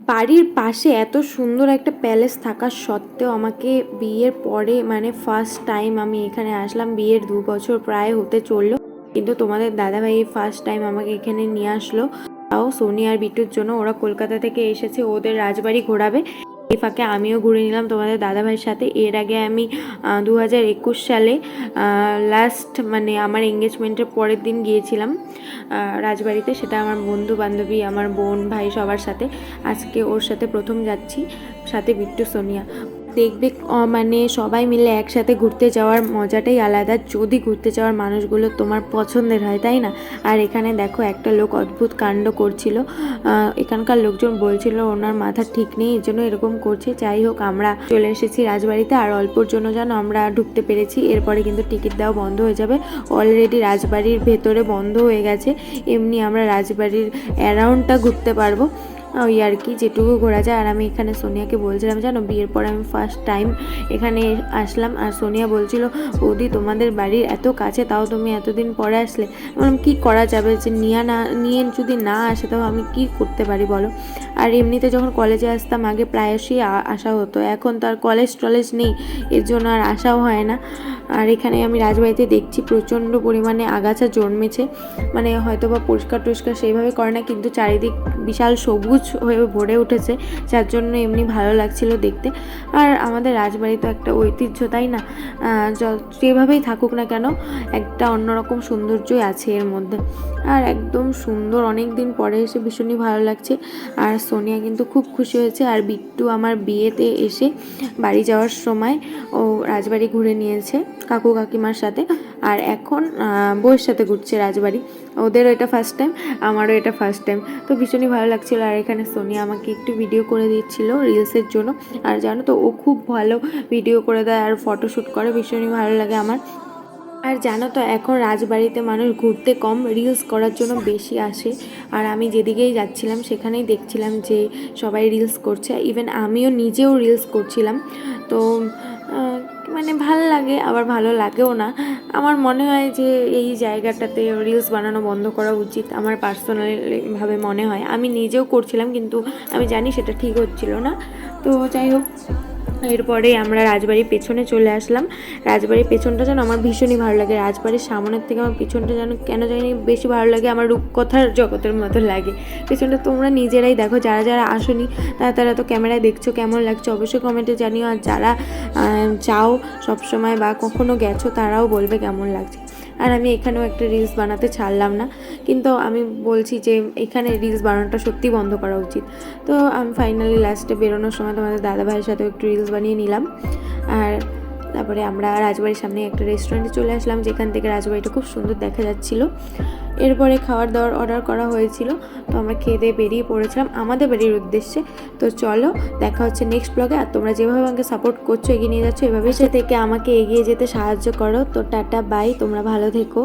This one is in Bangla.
বাড়ির পাশে এত সুন্দর একটা প্যালেস থাকা সত্ত্বেও আমাকে বিয়ের পরে মানে ফার্স্ট টাইম আমি এখানে আসলাম, বিয়ের দু বছর প্রায় হতে চলল। কিন্তু তোমাদের দাদাভাই ফার্স্ট টাইম আমাকে এখানে নিয়ে আসলো। তাও সোনি আর বিটুর জন্য ওরা কলকাতা থেকে এসেছে, ওদের রাজবাড়ি ঘোরাবে। এই ফাঁকে আমিও ঘুরে নিলাম তোমাদের দাদাভাইয়ের সাথে। এর আগে আমি দু হাজার একুশ সালে লাস্ট মানে আমার এঙ্গেজমেন্টের পরের দিন গিয়েছিলাম রাজবাড়িতে। সেটা আমার বন্ধু বান্ধবী আমার বোন, ভাই সবার সাথে। আজকে ওর সাথে প্রথম যাচ্ছি, সাথে বিট্টু সোনিয়া। দেখবে মানে সবাই মিলে একসাথে ঘুরতে যাওয়ার মজাটাই আলাদা। যদি ঘুরতে যাওয়ার মানুষগুলো তোমার পছন্দের হয়, তাই না? আর এখানে দেখো, একটা লোক অদ্ভুত কাণ্ড করছিল। এখানকার লোকজন বলছিল, ওনার মাথা ঠিক নেই এর জন্য এরকম করছে। যাই হোক, আমরা চলে এসেছি রাজবাড়িতে। আর অল্পর জন্য যেন আমরা ঢুকতে পেরেছি। এরপরে কিন্তু টিকিট দেওয়া বন্ধ হয়ে যাবে। অলরেডি রাজবাড়ির ভেতরে বন্ধ হয়ে গেছে। এমনি আমরা রাজবাড়ির অ্যারাউন্ডটা ঘুরতে পারব। ওই আর কি, যেটুকু ঘোরা যায়। আর আমি এখানে সোনিয়াকে বলছিলাম, জানো, বিয়ের পর আমি ফার্স্ট টাইম এখানে আসলাম। আর সোনিয়া বলছিল ওদি তোমাদের বাড়ির এত কাছে, তাও তুমি এতদিন পরে আসলে? বললাম, কী করা যাবে? যে নিয়ে না, নিয়ে যদি না আসে, তাও আমি কি করতে পারি বলো? আর এমনিতে যখন কলেজে আসতাম, আগে প্রায়শই আসা হতো। এখন তো আর কলেজ টলেজ নেই, এর জন্য আর আসাও হয় না। আর এখানে আমি রাজবাড়িতে দেখছি প্রচণ্ড পরিমাণে আগাছা জন্মেছে। মানে হয়তো বা পরিষ্কার টরিষ্কার সেইভাবে করে না, কিন্তু চারিদিক বিশাল সবুজ হয়ে ভরে উঠেছে। যার জন্য এমনি ভালো লাগছিল দেখতে। আর আমাদের রাজবাড়ি তো একটা ঐতিহ্য, তাই না? যেভাবেই থাকুক না কেন, একটা অন্যরকম সৌন্দর্যই আছে এর মধ্যে। আর একদম সুন্দর অনেক দিন পরে এসে ভীষণই ভালো লাগছে। আর সোনিয়া কিন্তু খুব খুশি হয়েছে আর বিট্টু আমার বিয়েতে এসে বাড়ি যাওয়ার সময় ও রাজবাড়ি ঘুরে নিয়েছে কাকু কাকিমার সাথে। আর এখন বউয়ের সাথে ঘুরছে রাজবাড়ি। ওদেরও এটা ফার্স্ট টাইম আমারও এটা ফার্স্ট টাইম তো ভীষণই ভালো লাগছিল আর এখানে সোনিয়া আমাকে একটু ভিডিও করে দিচ্ছিল রিলসের জন্য। আর জানো তো, ও খুব ভালো ভিডিও করে দেয় আর ফটোশ্যুট করে, ভীষণই ভালো লাগে আমার। আর জানো তো, এখন রাজবাড়িতে মানুষ ঘুরতে কম রিলস করার জন্য বেশি আসে। আর আমি যেদিকেই যাচ্ছিলাম, সেখানেই দেখছিলাম যে সবাই রিলস করছে। ইভেন আমিও নিজেও রিলস করছিলাম। তো মানে ভালো লাগে, আবার ভালো লাগেও না। আমার মনে হয় যে এই জায়গাটাতে রিলস বানানো বন্ধ করা উচিত। আমার পার্সোনালিভাবে মনে হয়। আমি নিজেও করছিলাম, কিন্তু আমি জানি সেটা ঠিক হচ্ছিল না। তো যাই হোক। এরপরে আমরা রাজবাড়ির পেছনে চলে আসলাম। রাজবাড়ির পেছনটা যেন আমার ভীষণই ভালো লাগে। রাজবাড়ির সামনের থেকে আমার পিছনটা যেন কেন জানি বেশি ভালো লাগে, আমার রূপকথার জগতের মতো লাগে। পেছনটা তোমরা নিজেরাই দেখো, যারা যারা আসনি, তারা তারা তো ক্যামেরায় দেখছ কেমন লাগছে, অবশ্যই কমেন্টে জানিও। আর যারা চাও সবসময় বা কখনো গেছো, তারাও বলবে কেমন লাগছে। আর আমি এখানেও একটা রিলস বানাতে ছাড়লাম না। কিন্তু আমি বলছি যে, এখানে রিলস বানানোটা সত্যি বন্ধ করা উচিত। তো আমি ফাইনালি লাস্টে বেরোনোর সময় তোমাদের দাদা ভাইয়ের সাথেও একটু রিলস বানিয়ে নিলাম। আর তারপরে আমরা রাজবাড়ির সামনে একটা রেস্টুরেন্টে চলে আসলাম, যেখান থেকে রাজবাড়িটা খুব সুন্দর দেখা যাচ্ছিল। এরপরে খাওয়ার দাওয়ার অর্ডার করা হয়েছিল, তো আমরা খেয়ে দিয়ে বেরিয়ে পড়েছিলাম আমাদের বাড়ির উদ্দেশ্যে। তো চলো, দেখা হচ্ছে নেক্সট ব্লগে আর তোমরা যেভাবে আমাকে সাপোর্ট করছ, এগিয়ে নিয়ে যাচ্ছ এভাবে সে থেকে আমাকে এগিয়ে যেতে সাহায্য করো। তো টাটা বাই তোমরা ভালো থেকো।